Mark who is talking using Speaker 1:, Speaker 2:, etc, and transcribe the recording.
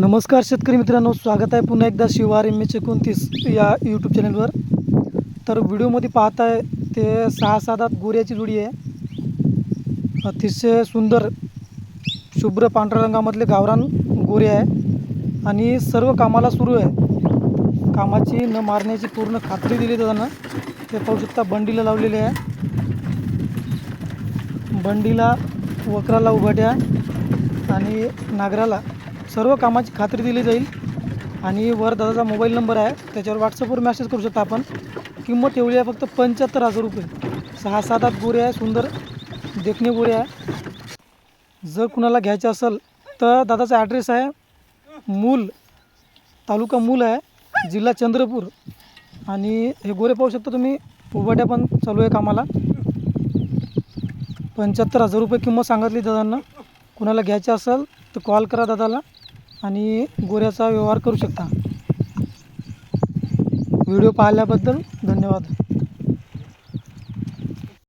Speaker 1: नमस्कार शेतकरी मित्रांनो स्वागत आहे पुन्हा एकदा शिवार एम एच एकोणतीस या यूट्यूब चॅनलवर तर व्हिडिओमध्ये पाहत आहे ते सहा सात गोऱ्याची जोडी आहे. अतिशय सुंदर शुभ्र पांढऱ्या रंगामधले गावरान गोरे आहे. आणि सर्व कामाला सुरू आहे. कामाची न मारण्याची पूर्ण खात्री दिली त्यांना ते पाहू शकता बंडीला लावलेले आहे. बंडीला वक्राला उभाट्या आणि नागराला सर्व कामाची खात्री दिली जाईल. आणि वर दादाचा मोबाईल नंबर आहे. त्याच्यावर व्हॉट्सअपवर मेसेज करू शकता आपण. किंमत एवढी आहे फक्त पंच्याहत्तर हजार रुपये. सहा सात आठ गोरे आहे सुंदर. देखणे गोरे आहे. जर कुणाला घ्यायचं असेल तर दादाचा ॲड्रेस आहे. मूल तालुका मूल आहे जिल्हा चंद्रपूर. आणि हे गोरे पाहू शकता तुम्ही उभाट्या पण चालू आहे कामाला. पंच्याहत्तर हजार रुपये किंमत सांगितली दादांना. कुणाला घ्यायचं असेल तर कॉल करा दादाला. आणि गोऱ्याचा व्यवहार करू शकता. व्हिडिओ पाहिल्याबद्दल धन्यवाद.